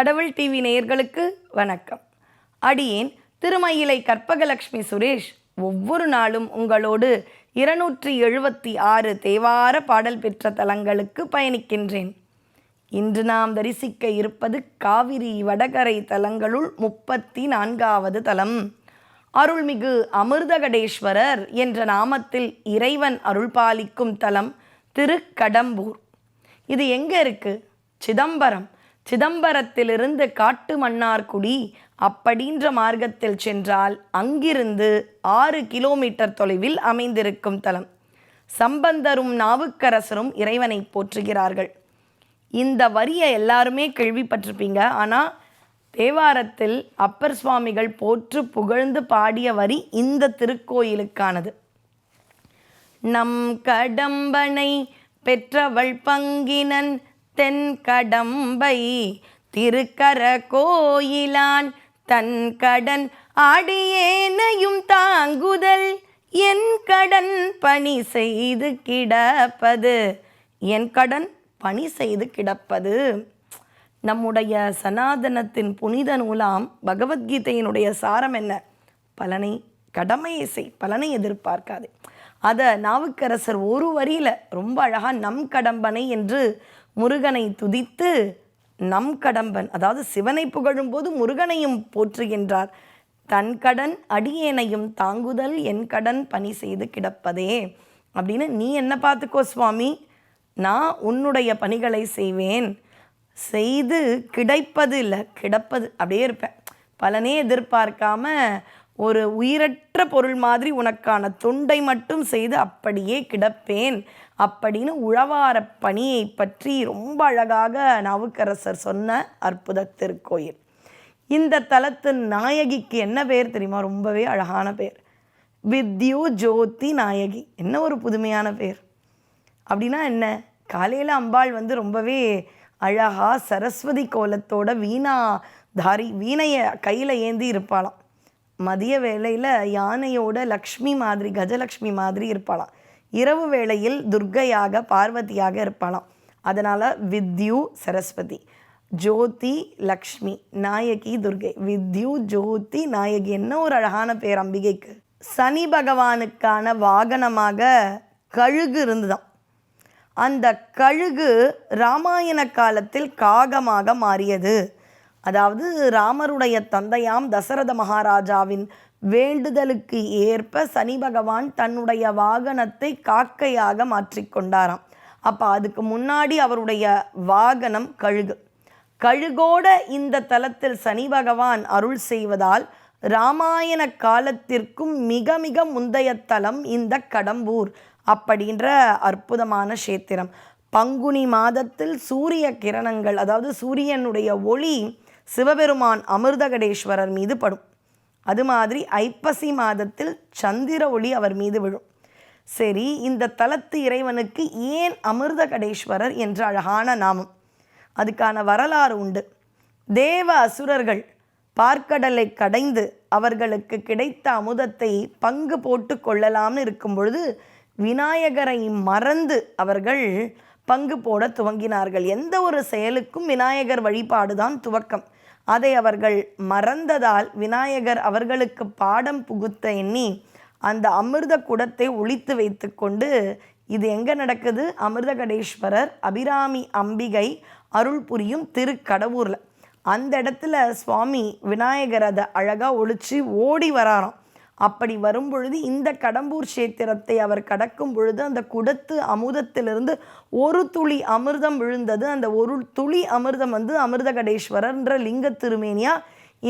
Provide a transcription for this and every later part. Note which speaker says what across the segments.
Speaker 1: கடவுள் டிவி நேயர்களுக்கு வணக்கம். அடியேன் திருமயிலை கற்பகலட்சுமி சுரேஷ் ஒவ்வொரு நாளும் உங்களோடு இருநூற்றி எழுபத்தி ஆறு தேவார பாடல் பெற்ற தலங்களுக்கு பயணிக்கின்றேன். இன்று நாம் தரிசிக்க இருப்பது காவிரி வடகரை தலங்களுள் முப்பத்தி நான்காவது தலம். அருள்மிகு அமிர்தகடேஸ்வரர் என்ற நாமத்தில் இறைவன் அருள் பாலிக்கும் தலம் திருக்கடம்பூர். இது எங்கே இருக்கு? சிதம்பரம். சிதம்பரத்திலிருந்து காட்டு மன்னார்குடி அப்படின்ற மார்க்கத்தில் சென்றால் அங்கிருந்து ஆறு கிலோமீட்டர் தொலைவில் அமைந்திருக்கும் தலம். சம்பந்தரும் நாவுக்கரசரும் இறைவனை போற்றுகிறார்கள். இந்த வரியை எல்லாருமே கேள்விப்பட்டிருப்பீங்க. ஆனால் தேவாரத்தில் அப்பர் சுவாமிகள் போற்று புகழ்ந்து பாடிய வரி இந்த திருக்கோயிலுக்கானது. நம் கடம்பனை பெற்றவள் பங்கினன் தென் கடம்பை திருக்கர கோயிலான் தன் கடன் ஆடியேனையும் தாங்குதல் என் கடன் பணி செய்து கிடப்பது. என் கடன் பணி செய்து கிடப்பது. நம்முடைய சனாதனத்தின் புனித நூலாம் பகவத்கீதையினுடைய சாரம் என்ன? பலனை கடமையை செய் பலனை எதிர்பார்க்காது. அதை நாவுக்கரசர் ஒரு வரியில் ரொம்ப அழகாக நம் கடம்பனை என்று முருகனை துதித்து நம் கடம்பன் அதாவது சிவனை புகழும்போது முருகனையும் போற்றுகின்றார். தன் கடன் அடியேனையும் தாங்குதல் என் கடன் பணி செய்து கிடப்பதே. அப்படின்னு நீ என்ன பார்த்துக்கோ சுவாமி? நான் உன்னுடைய பணிகளை செய்வேன். செய்து கிடைப்பது இல்லை கிடப்பது அப்படியே இருப்பேன். பலனே எதிர்பார்க்காம ஒரு உயிரற்ற பொருள் மாதிரி உனக்கான தொண்டை மட்டும் செய்து அப்படியே கிடப்பேன் அப்படின்னு உழவார பணியை பற்றி ரொம்ப அழகாக நவுக்கரசர் சொன்ன அற்புத திருக்கோயில் இந்த தலத்தின் நாயகிக்கு என்ன பேர் தெரியுமா? ரொம்பவே அழகான பேர். வித்யு ஜோதி நாயகி. என்ன ஒரு புதுமையான பேர்? அப்படின்னா என்ன? காலையில் அம்பாள் வந்து ரொம்பவே அழகாக சரஸ்வதி கோலத்தோட வீணா தாரி வீணையை கையில் ஏந்தி இருப்பாளாம். மதிய வேளையில் யானையோட லக்ஷ்மி மாதிரி கஜலக்ஷ்மி மாதிரி இருப்பாளாம். இரவு வேளையில் துர்க்கையாக பார்வதியாக இருப்பாளாம். அதனால் வித்யு சரஸ்வதி. ஜோதி லக்ஷ்மி நாயகி துர்கை வித்யு ஜோதி நாயகி என்ன ஒரு அழகான பேர் அம்பிகைக்கு. சனி பகவானுக்கான வாகனமாக கழுகு இருந்துதான் அந்த கழுகு ராமாயண காலத்தில் காகமாக மாறியது. அதாவது ராமருடைய தந்தையாம் தசரத மகாராஜாவின் வேண்டுதலுக்கு ஏற்ப சனி பகவான் தன்னுடைய வாகனத்தை காக்கையாக மாற்றிக்கொண்டாராம் அப்போ அதுக்கு முன்னாடி அவருடைய வாகனம் கழுகு. கழுகோட இந்த தலத்தில் சனி பகவான் அருள் செய்வதால் ராமாயண காலத்திற்கும் மிக மிக முந்தைய தலம் இந்த கடம்பூர் அப்படின்ற அற்புதமான கஷேத்திரம். பங்குனி மாதத்தில் சூரிய கிரணங்கள் அதாவது சூரியனுடைய ஒளி சிவபெருமான் அமிர்தகடேஸ்வரர் மீது படும். அது மாதிரி ஐப்பசி மாதத்தில் சந்திர ஒளி அவர் மீது விழும். சரி இந்த தலத்து இறைவனுக்கு ஏன் அமிர்தகடேஸ்வரர் என்ற அழகான நாமம்? அதுக்கான வரலாறு உண்டு. தேவ அசுரர்கள் பார்க்கடலை கடைந்து அவர்களுக்கு கிடைத்த அமுதத்தை பங்கு போட்டு கொள்ளலாம்னு இருக்கும் பொழுது விநாயகரை மறந்து அவர்கள் பங்கு போட துவங்கினார்கள். எந்த ஒரு செயலுக்கும் விநாயகர் வழிபாடுதான் துவக்கம். அதை அவர்கள் மறந்ததால் விநாயகர் அவர்களுக்கு பாடம் புகுத்த எண்ணி அந்த அமிர்த குடத்தை ஒழித்து வைத்துக்கொண்டு இது எங்கே நடக்குது? அமிர்தகடேஸ்வரர் அபிராமி அம்பிகை அருள் புரியும் திருக்கடவூரில். அந்த இடத்துல சுவாமி விநாயகர் அதை அழகாக ஒழிச்சு ஓடி வராராம். அப்படி வரும் பொழுது இந்த கடம்பூர் கஷேத்திரத்தை அவர் கடக்கும் பொழுது அந்த குடத்து அமுதத்திலிருந்து ஒரு துளி அமிர்தம் விழுந்தது. அந்த ஒரு துளி அமிர்தம் வந்து அமிர்தகடேஸ்வரர்ன்ற லிங்க திருமேனியா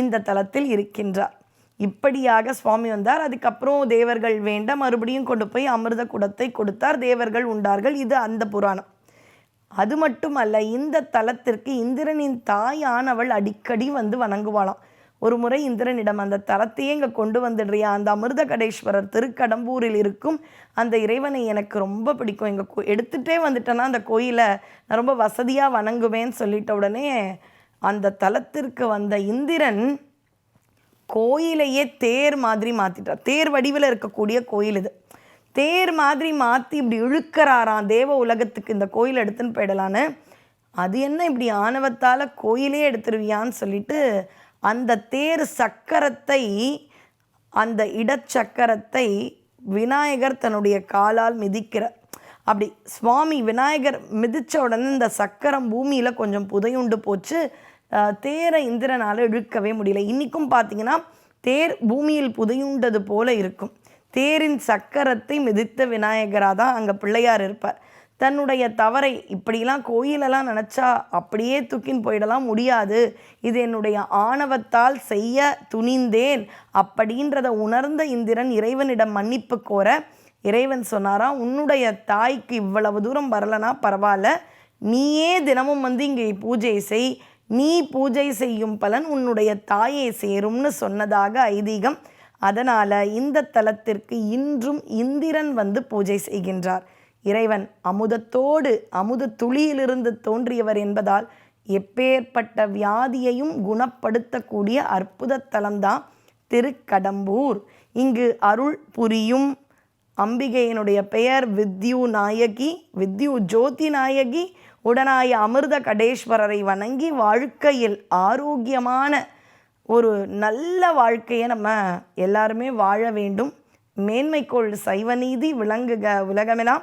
Speaker 1: இந்த தலத்தில் இருக்கின்றார். இப்படியாக சுவாமி வந்தார். அதுக்கப்புறம் தேவர்கள் வேண்ட மறுபடியும் கொண்டு போய் அமிர்த குடத்தை கொடுத்தார். தேவர்கள் உண்டார்கள். இது அந்த புராணம். அது மட்டுமல்ல இந்த தலத்திற்கு இந்திரனின் தாயானவள் அடிக்கடி வந்து வணங்குவாளாம். ஒரு முறை இந்திரனிடம் அந்த தலத்தையே இங்கே கொண்டு வந்துடுறியா? அந்த அமிர்தகடேஸ்வரர் திருக்கடம்பூரில் இருக்கும். அந்த இறைவனை எனக்கு ரொம்ப பிடிக்கும். எங்கள் கோ எடுத்துகிட்டே வந்துட்டேன்னா அந்த கோயிலை நான் ரொம்ப வசதியாக வணங்குவேன்னு சொல்லிட்ட உடனே அந்த தலத்திற்கு வந்த இந்திரன் கோயிலையே தேர் மாதிரி மாற்றிட்டார் தேர் வடிவில் இருக்கக்கூடிய கோயில் இது. தேர் மாதிரி மாற்றி இப்படி இழுக்கிறாராம். தேவ உலகத்துக்கு இந்த கோயில் எடுத்துன்னு போயிடலான்னு. அது என்ன இப்படி ஆணவத்தால் கோயிலே எடுத்துருவியான்னு சொல்லிட்டு அந்த தேர் சக்கரத்தை அந்த இடச்சக்கரத்தை விநாயகர் தன்னுடைய காலால் மிதிக்கிறார். அப்படி சுவாமி விநாயகர் மிதித்த உடனே இந்த சக்கரம் பூமியில் கொஞ்சம் புதையுண்டு போச்சு. தேரை இந்திரனால் இழுக்கவே முடியல. இன்றைக்கும் பார்த்தீங்கன்னா தேர் பூமியில் புதையுண்டது போல இருக்கும். தேரின் சக்கரத்தை மிதித்த விநாயகராக தான் அங்கே பிள்ளையார் இருப்பார். தன்னுடைய தவறை இப்படிலாம் கோயிலெல்லாம் நினச்சா அப்படியே தூக்கின்னு போயிடலாம் முடியாது. இது என்னுடைய ஆணவத்தால் செய்ய துணிந்தேன் அப்படின்றத உணர்ந்த இந்திரன் இறைவனிடம் மன்னிப்பு கோர இறைவன் சொன்னாராம் உன்னுடைய தாய்க்கு இவ்வளவு தூரம் வரலனா பரவாயில்ல. நீயே தினமும் வந்து இங்கே பூஜை செய். நீ பூஜை செய்யும் பலன் உன்னுடைய தாயை சேரும்னு சொன்னதாக ஐதீகம். அதனால் இந்த தலத்திற்கு இன்றும் இந்திரன் வந்து பூஜை செய்கின்றார். இறைவன் அமுதத்தோடு அமுத துளியிலிருந்து தோன்றியவர் என்பதால் எப்பேற்பட்ட வியாதியையும் குணப்படுத்தக்கூடிய அற்புத தலம்தான் திருக்கடம்பூர். இங்கு அருள் புரியும் அம்பிகையினுடைய பெயர் வித்யு நாயகி வித்யு ஜோதி நாயகி உடனாய அமிர்த கடேஸ்வரரை வணங்கி வாழ்க்கையில் ஆரோக்கியமான ஒரு நல்ல வாழ்க்கையை நம்ம எல்லாருமே வாழ வேண்டும். மேன்மைக்கோள் சைவநீதி விளங்குக உலகமெல்லாம்